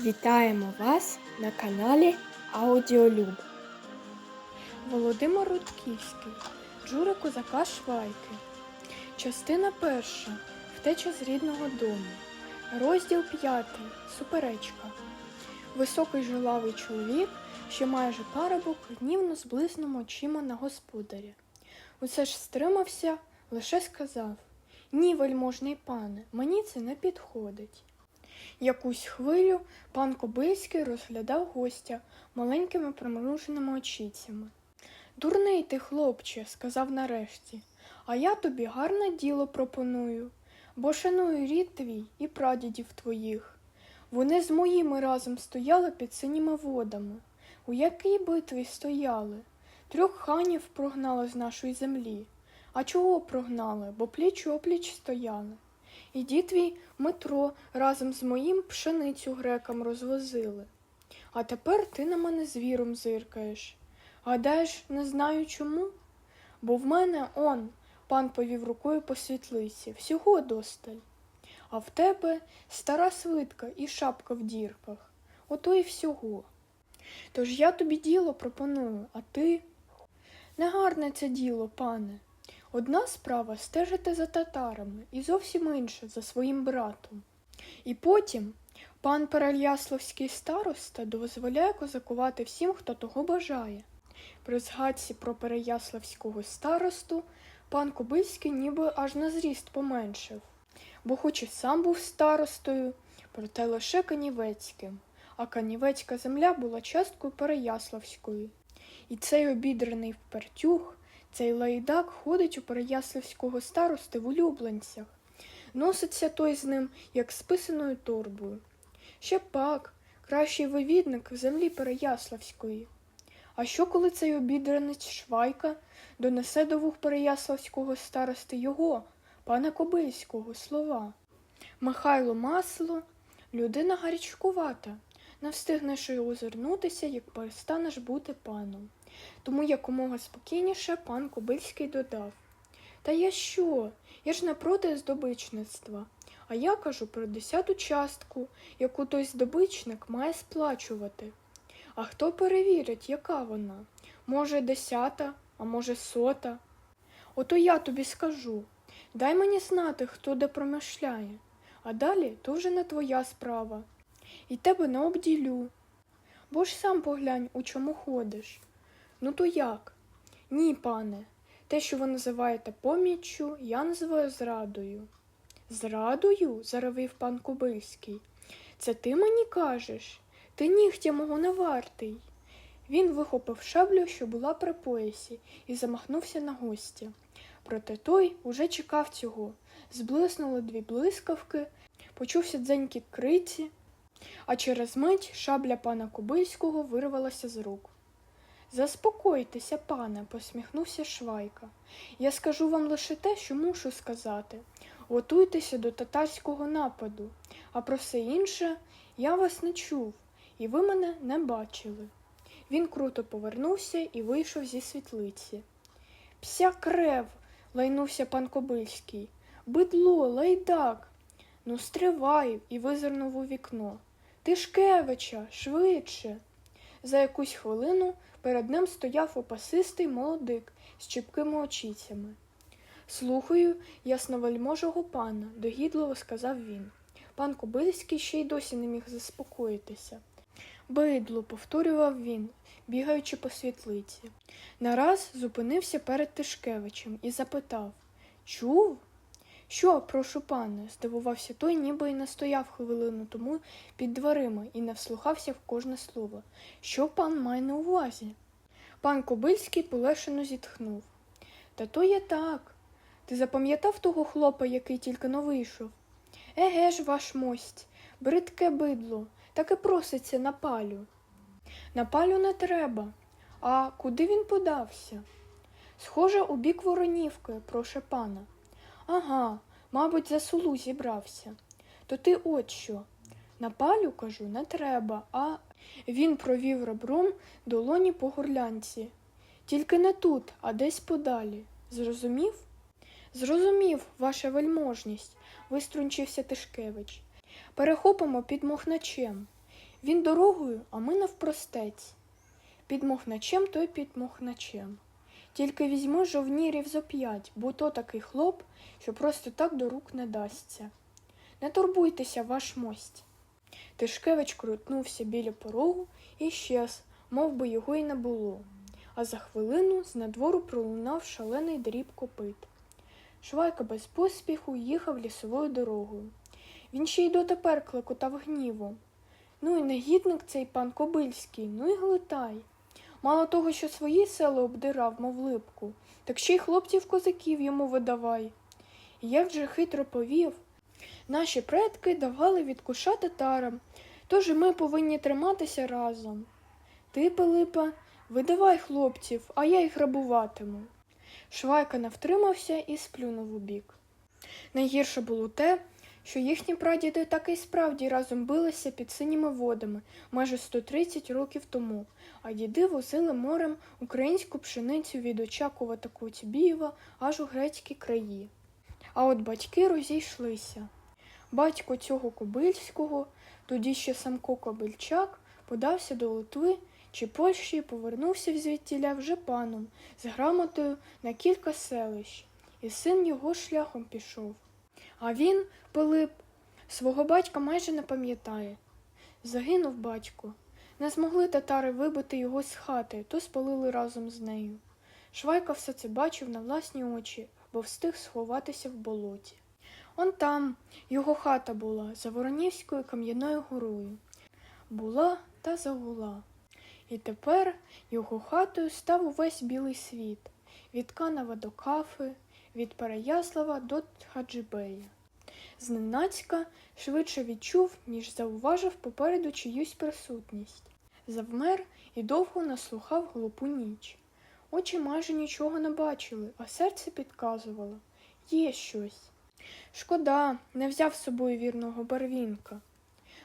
Вітаємо вас на каналі Аудіолюб. Володимир Рудківський, Джура Козака Швайки. Частина перша. Втеча з рідного дому. Розділ п'ятий. Суперечка. Високий жилавий чоловік, що майже парубок, гнівно зблиснув очима на господаря. Усе ж стримався, лише сказав Ні, вельможний пане, мені це не підходить. Якусь хвилю пан Кобильський розглядав гостя маленькими примруженими очицями. Дурний ти, хлопче, сказав нарешті, а я тобі гарне діло пропоную, бо шаную рід твій і прадідів твоїх. Вони з моїми разом стояли під синіми водами. У якій битві стояли? Трьох ханів прогнали з нашої землі. А чого прогнали? Бо пліч опліч стояли. І дід твій Дмитро разом з моїм пшеницю грекам розвозили. А тепер ти на мене звіром зиркаєш. Гадаєш, не знаю чому? Бо в мене он, пан повів рукою по світлиці, всього досталь. А в тебе стара свитка і шапка в дірках. Ото і всього. Тож я тобі діло пропоную, а ти. Негарне це діло, пане. Одна справа стежити за татарами і зовсім інша за своїм братом. І потім пан Переяславський староста дозволяє козакувати всім, хто того бажає. При згадці про Переяславського старосту пан Кобильський ніби аж на зріст поменшив, бо хоч і сам був старостою, проте лише канівецьким, а канівецька земля була часткою Переяславської. І цей обідрений впертюх, цей лайдак ходить у Переяславського старости в улюбленцях. Носиться той з ним, як з писаною торбою. Ще пак, кращий вивідник землі Переяславської. А що, коли цей обідранець Швайка донесе до вух Переяславського старости його, пана Кобильського, слова? Михайло Масло, людина гарячкувата, не встигнеш й озирнутися, як перестанеш бути паном. Тому якомога спокійніше пан Кобильський додав. Та я що? Я ж не проти здобичництва. А я кажу про десяту частку, яку той здобичник має сплачувати. А хто перевірить, яка вона? Може, десята, а може, сота? Ото я тобі скажу. Дай мені знати, хто де промишляє, а далі то вже не твоя справа. І тебе не обділю. Бо ж сам поглянь, у чому ходиш. Ну то як? Ні, пане. Те, що ви називаєте поміччю, я називаю зрадою. Зрадою? заревів пан Кубильський. Це ти мені кажеш? Ти нігтя мого не вартий. Він вихопив шаблю, що була при поясі, і замахнувся на гостя. Проте той уже чекав цього. Зблиснули дві блискавки, почувся дзенькіт криці, а через мить шабля пана Кобильського вирвалася з рук. Заспокойтеся, пане, посміхнувся Швайка. Я скажу вам лише те, що мушу сказати. Готуйтеся до татарського нападу, а про все інше я вас не чув, і ви мене не бачили. Він круто повернувся і вийшов зі світлиці. Пся крев. лайнувся пан Кобильський. Бидло, лайдак. Ну, стривай, і визирнув у вікно. Тишкевича, швидше. За якусь хвилину перед ним стояв опасистий молодик з чіпкими очицями. Слухаю, ясновельможого пана, догідливо сказав він. Пан Кобильський ще й досі не міг заспокоїтися. Бидло, повторював він, бігаючи по світлиці. Нараз зупинився перед Тишкевичем і запитав Чув? Що, прошу пане, здивувався той, ніби й не стояв хвилину тому під дверима і не вслухався в кожне слово. Що пан має на увазі? Пан Кобильський полешено зітхнув. Та то є так. Ти запам'ятав того хлопа, який тільки но вийшов? Еге ж, ваш мость, бридке бидло, так і проситься на палю. На палю не треба. А куди він подався? Схоже, у бік Воронівки, проше пана. Ага, мабуть, за сулу зібрався. То ти от що? На палю, кажу, не треба, а він провів ребром долоні по горлянці. Тільки не тут, а десь подалі. Зрозумів? Зрозумів, ваша вельможність, виструнчився Тишкевич. Перехопимо під мохначем. Він дорогою, а ми навпростець. Під мохначем, той під мохначем. Тільки візьми жовнірів зо п'ять, бо то такий хлоп, що просто так до рук не дасться. Не турбуйтеся, ваш мость. Тишкевич крутнувся біля порогу і щез, мов би його й не було. А за хвилину з надвору пролунав шалений дріб копит. Швайка без поспіху їхав лісовою дорогою. Він ще й дотепер клекотав гнівом. Ну і негідник цей пан Кобильський, ну і глитай. Мало того, що свої села обдирав, мов липку, так ще й хлопців козаків йому видавай. І як же хитро повів, наші предки давали відкуша татарам, тож і ми повинні триматися разом. Ти, Пилипа, видавай хлопців, а я їх грабуватиму. Швайка не втримався і сплюнув у бік. Найгірше було те, що їхні прадіди так і справді разом билися під синіми водами майже 130 років тому, а діди возили морем українську пшеницю від Очакова та Коцюбієва аж у грецькі краї. А от батьки розійшлися. Батько цього Кобильського, тоді ще Самко Кобильчак, подався до Литви чи Польщі і повернувся звідтіля вже паном з грамотою на кілька селищ, і син його шляхом пішов. А він, Пилип, свого батька майже не пам'ятає. Загинув батько. Не змогли татари вибити його з хати, то спалили разом з нею. Швайка все це бачив на власні очі, бо встиг сховатися в болоті. Он там його хата була за Воронівською кам'яною горою. Була та загула. І тепер його хатою став увесь білий світ від Канава до Кафи, від Переяслава до Хаджибея. Зненацька швидше відчув, ніж зауважив попереду чиюсь присутність. Завмер і довго наслухав глупу ніч. Очі майже нічого не бачили, а серце підказувало є щось. Шкода, не взяв з собою вірного барвінка.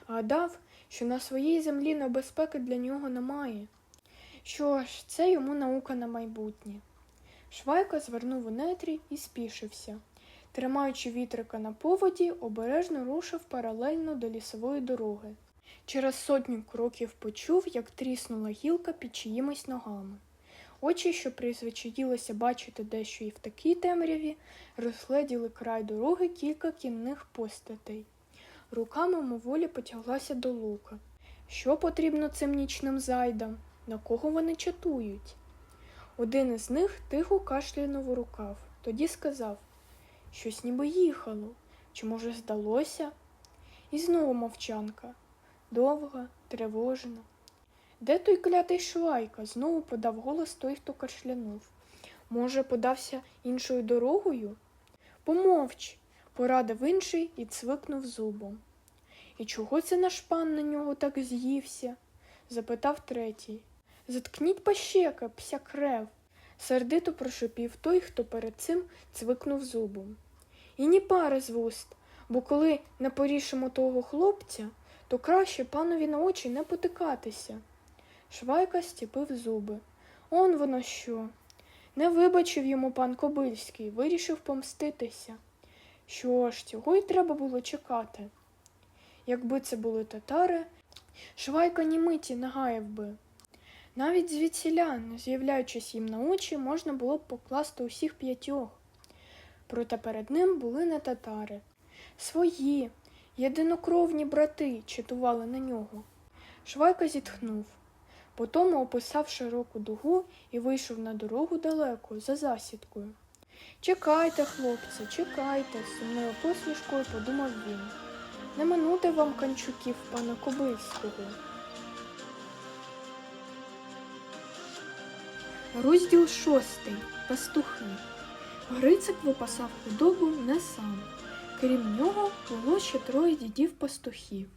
Гадав, що на своїй землі небезпеки для нього немає. Що ж, це йому наука на майбутнє. Швайка звернув у нетрі і спішився. Тримаючи вітрика на поводі, обережно рушив паралельно до лісової дороги. Через сотню кроків почув, як тріснула гілка під чиїмись ногами. Очі, що призвичаїлися бачити дещо і в такій темряві, розгледіли край дороги кілька кінних постатей. Руками моволі потяглася до лука. Що потрібно цим нічним зайдам? На кого вони чатують? Один із них тихо кашлянув у рукав, тоді сказав щось ніби їхало, чи, може, здалося? І знову мовчанка, довга, тривожна. Де той клятий швайка? знову подав голос той, хто кашлянув. Може, подався іншою дорогою? Помовч, порадив інший і цвикнув зубом. І чого це наш пан на нього так з'ївся? запитав третій. Заткніть пащека, пся крев, сердито прошепів той, хто перед цим цвикнув зубом. І ні пари з вуст, бо коли не порішимо того хлопця, то краще панові на очі не потикатися. Швайка стіпив зуби. Он воно що. Не вибачив йому пан Кобильський, вирішив помститися. Що ж, цього й треба було чекати. Якби це були татари, Швайка ні миті не гаяв би. Навіть звідсіля, не з'являючись їм на очі, можна було б покласти усіх п'ятьох. Проте перед ним були не татари. Свої, єдинокровні брати читували на нього. Швайка зітхнув. Потім описав широку дугу і вийшов на дорогу далеко, за засідкою. Чекайте, хлопці, чекайте, сумною посмішкою подумав він. Не минути вам канчуків пана Кобильського. Розділ шостий. Пастухи. Грицик випасав худобу не сам. Крім нього було ще троє дідів пастухів.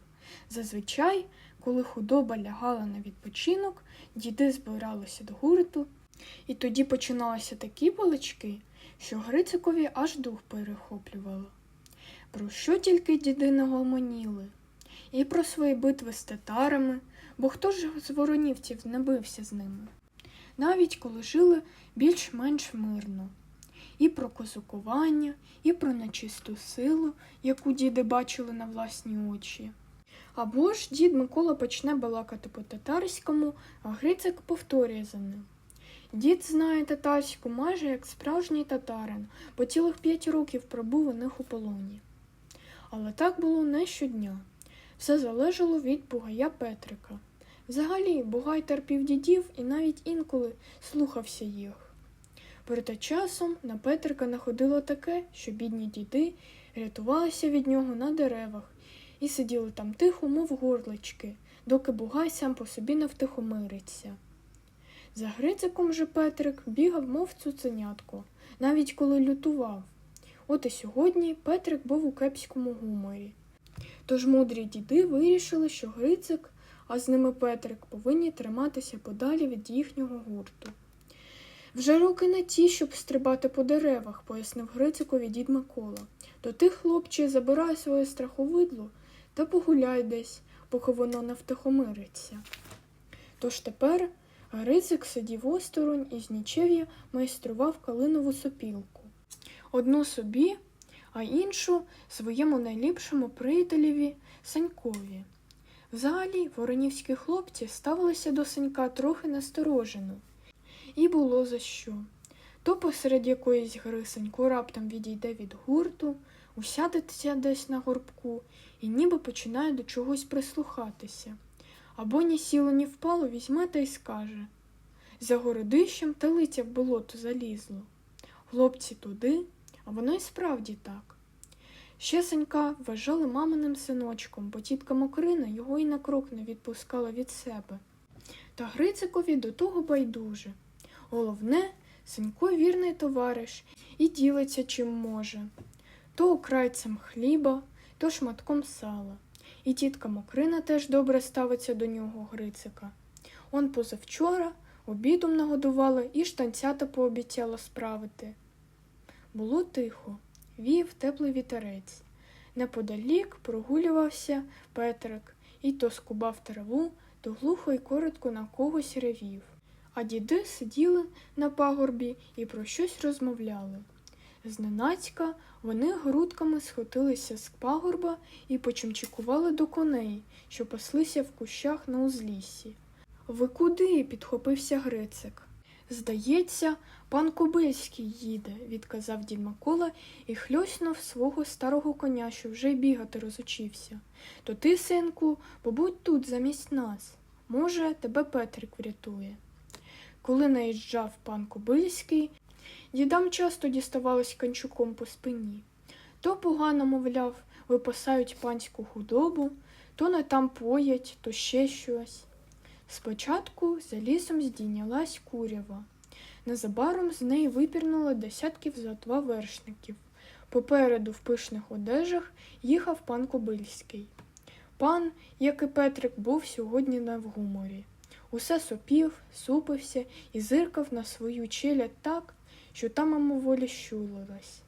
Зазвичай, коли худоба лягала на відпочинок, діди збиралися до гурту, і тоді починалися такі балачки, що Грицикові аж дух перехоплювало. Про що тільки діди не гомоніли? І про свої битви з татарами, бо хто ж з воронівців не бився з ними? Навіть коли жили більш-менш мирно. І про козакування, і про нечисту силу, яку діди бачили на власні очі. Або ж дід Микола почне балакати по татарському, а Грицик повторює за ним. Дід знає татарську майже як справжній татарин, бо цілих п'ять років пробув у них у полоні. Але так було не щодня. Все залежало від бугая Петрика. Взагалі, бугай терпів дідів і навіть інколи слухався їх. Проте часом на Петрика находило таке, що бідні діди рятувалися від нього на деревах і сиділи там тихо, мов горлички, доки бугай сам по собі не втихомириться. За Грициком же Петрик бігав, мов цуценятко, навіть коли лютував. От і сьогодні Петрик був у кепському гуморі. Тож мудрі діди вирішили, що Грицик, а з ними Петрик, повинні триматися подалі від їхнього гурту. Вже роки не ті, щоб стрибати по деревах, пояснив Грицикові дід Микола. То ти, хлопче, забирай своє страховидло та погуляй десь, поки воно не втихомириться. Тож тепер Грицик сидів осторонь і з нічев'я майстрував калинову сопілку. Одну собі, а іншу своєму найліпшому приятелеві Санькові. Взагалі, воронівські хлопці ставилися до Санька трохи насторожено. І було за що. То посеред якоїсь гри Санько раптом відійде від гурту, усядеться десь на горбку і ніби починає до чогось прислухатися. Або ні сіло, ні впало, візьме та й скаже За городищем талиця в болото залізло. Хлопці туди, а воно й справді так. Ще Санька вважали маминим синочком, бо тітка Мокрина його й на крок не відпускала від себе. Та Грицикові до того байдуже. Головне, Санько вірний товариш і ділиться чим може. То окрайцем хліба, то шматком сала. І тітка Мокрина теж добре ставиться до нього Грицика. Он позавчора обідом нагодувала і штанцята пообіцяла справити. Було тихо, вів теплий вітерець. Неподалік прогулювався Петрик і то скубав траву, то глухо й коротко на когось ревів. А діди сиділи на пагорбі і про щось розмовляли. Зненацька вони грудками схотилися з пагорба і почимчикували до коней, що паслися в кущах на узліссі. Ви куди? підхопився Грицик. Здається, пан Кобильський їде, відказав дід Микола і хльоснув свого старого коня, що вже бігати розучився. То ти, синку, побудь тут замість нас. Може, тебе Петрик врятує. Коли наїжджав пан Кобильський, дідам часто діставалось канчуком по спині. То погано, мовляв, випасають панську худобу, то не там поять, то ще щось. Спочатку за лісом здійнялась курява. Незабаром з неї випірнуло десятків за два вершників. Попереду в пишних одежах їхав пан Кобильський. Пан, як і Петрик, був сьогодні не в гуморі. Усе сопів, супився і зиркав на свою челядь так, що та мимоволі щулилась.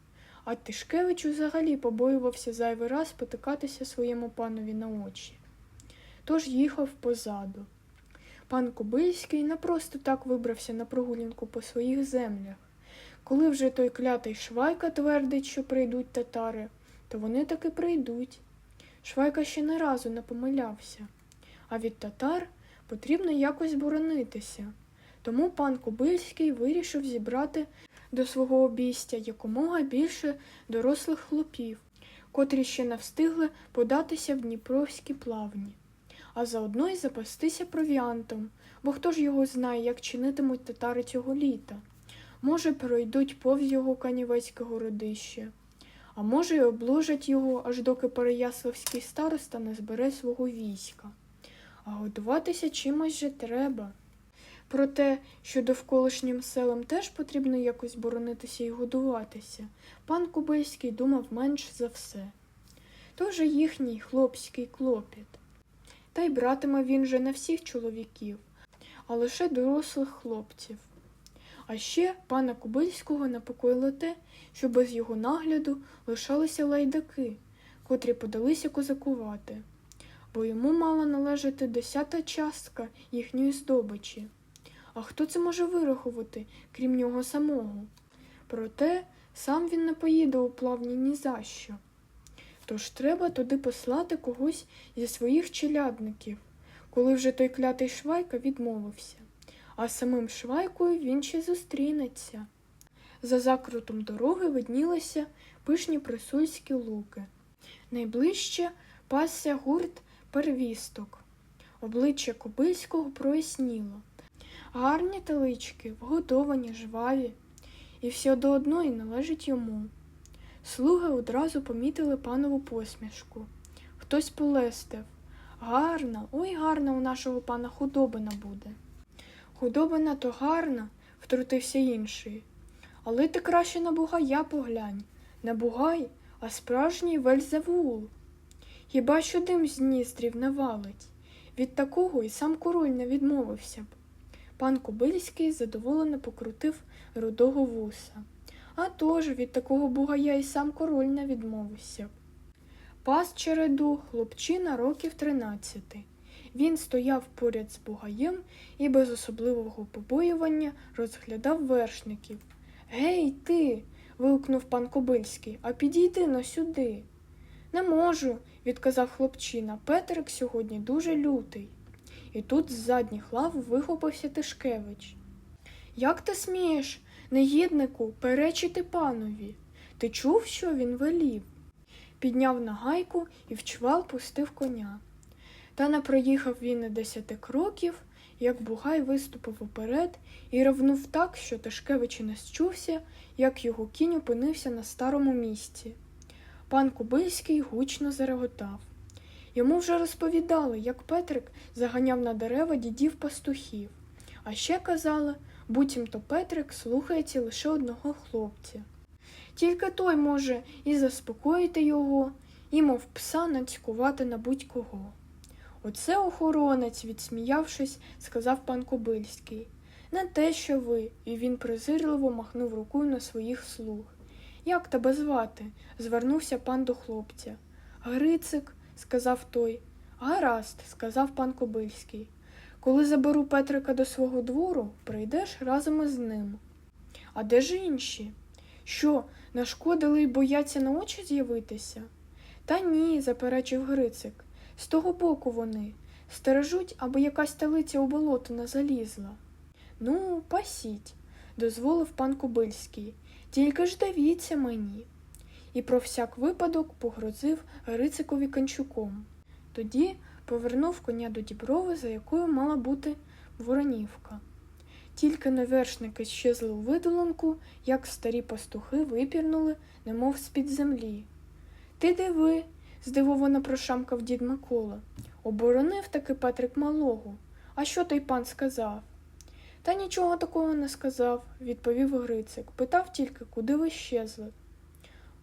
А Тишкевич взагалі побоювався зайвий раз потикатися своєму панові на очі. Тож їхав позаду. Пан Кобильський не просто так вибрався на прогулянку по своїх землях. Коли вже той клятий Швайка твердить, що прийдуть татари, то вони таки прийдуть. Швайка ще не разу не помилявся, а від татар потрібно якось боронитися. Тому пан Кобильський вирішив зібрати до свого обійстя якомога більше дорослих хлопів, котрі ще не встигли податися в Дніпровські плавні, а заодно й запастися провіантом, бо хто ж його знає, як чинитимуть татари цього літа. Може, пройдуть повз його канівецьке городище, а може, й обложать його, аж доки Переяславський староста не збере свого війська. А готуватися чимось же треба. Про те, що довколишнім селам теж потрібно якось боронитися і годуватися, пан Кубильський думав менш за все. То вже їхній хлопський клопіт. Та й братиме він же не всіх чоловіків, а лише дорослих хлопців. А ще пана Кубильського непокоїло те, що без його нагляду лишалися лайдаки, котрі подалися козакувати, бо йому мала належати десята частка їхньої здобичі. А хто це може вирахувати, крім нього самого? Проте сам він не поїде у плавні ні за що. Тож треба туди послати когось зі своїх челядників, коли вже той клятий швайка відмовився, а самим швайкою він ще зустрінеться. За закрутом дороги виднілися пишні присульські луки. Найближче пасся гурт первісток. Обличчя Кобильського проясніло. Гарні телички, вгодовані, жваві, і все до одної належить йому. Слуги одразу помітили панову посмішку. Хтось полестив. Гарна, ой гарна у нашого пана худобина буде. Худобина то гарна, втрутився інший. Але ти краще на бугая поглянь. Не бугай, а справжній вельзевул. Хіба що дим з ніздрів не валить? Від такого і сам король не відмовився б. Пан Кобильський задоволено покрутив рудого вуса. А тож від такого бугая і сам король не відмовився. Пас череду хлопчина років тринадцяти. Він стояв поряд з бугаєм і без особливого побоювання розглядав вершників. Гей, ти. вигукнув пан Кобильський, а підійди но сюди. Не можу, відказав хлопчина. Петрик сьогодні дуже лютий. І тут з задніх лав вихопився Тишкевич. Як ти смієш, негіднику, перечити панові? Ти чув, що він велів? Підняв нагайку і в чвал пустив коня. Та не проїхав він і десяти кроків, як Бугай виступив уперед і равнув так, що Тишкевич і не счувся, як його кінь опинився на старому місці. Пан Кубильський гучно зареготав. Йому вже розповідали, як Петрик заганяв на дерева дідів пастухів, а ще казали, буцімто Петрик слухається лише одного хлопця. Тільки той може і заспокоїти його, і, мов пса, нацькувати на будь-кого. Оце охоронець, відсміявшись, сказав пан Кобильський. Не те, що ви, і він презирливо махнув рукою на своїх слуг. Як тебе звати? звернувся пан до хлопця. Грицик, сказав той. Гаразд, сказав пан Кобильський. Коли заберу Петрика до свого двору, прийдеш разом із ним. А де ж інші? Що, нашкодили й бояться на очі з'явитися? Та ні, заперечив Грицик. З того боку вони стережуть, аби якась талиця у болото не залізла. Ну, пасіть, дозволив пан Кобильський. Тільки ж дивіться мені. І про всяк випадок погрозив Грицикові канчуком. Тоді повернув коня до діброви, за якою мала бути воронівка. Тільки навершники щезли у видоланку, як старі пастухи випірнули, немов з-під землі. Ти диви, здивовано прошамкав дід Микола. Оборонив таки Петрик малого. А що той пан сказав? Та нічого такого не сказав, відповів Грицик. Питав тільки, куди ви щезли.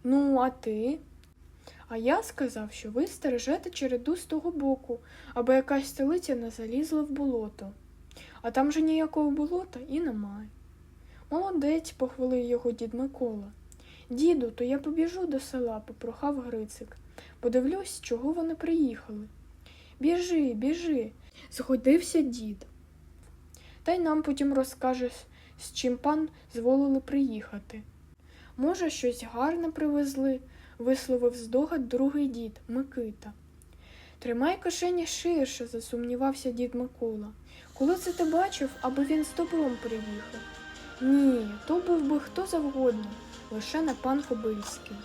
Ну, а ти? А я сказав, що ви стережете череду з того боку, аби якась столиця не залізла в болото. А там же ніякого болота і немає. Молодець, похвалив його дід Микола. Діду, то я побіжу до села, попрохав Грицик. Подивлюсь, чого вони приїхали. Біжи, біжи, згодився дід. Та й нам потім розкажеш, з чим пан зволили приїхати. Може, щось гарне привезли, висловив здогад другий дід Микита. Тримай кишені ширше, засумнівався дід Микола. Коли це ти бачив, аби він з добром приїхав? Ні, то був би хто завгодно, лише не пан Кобильський.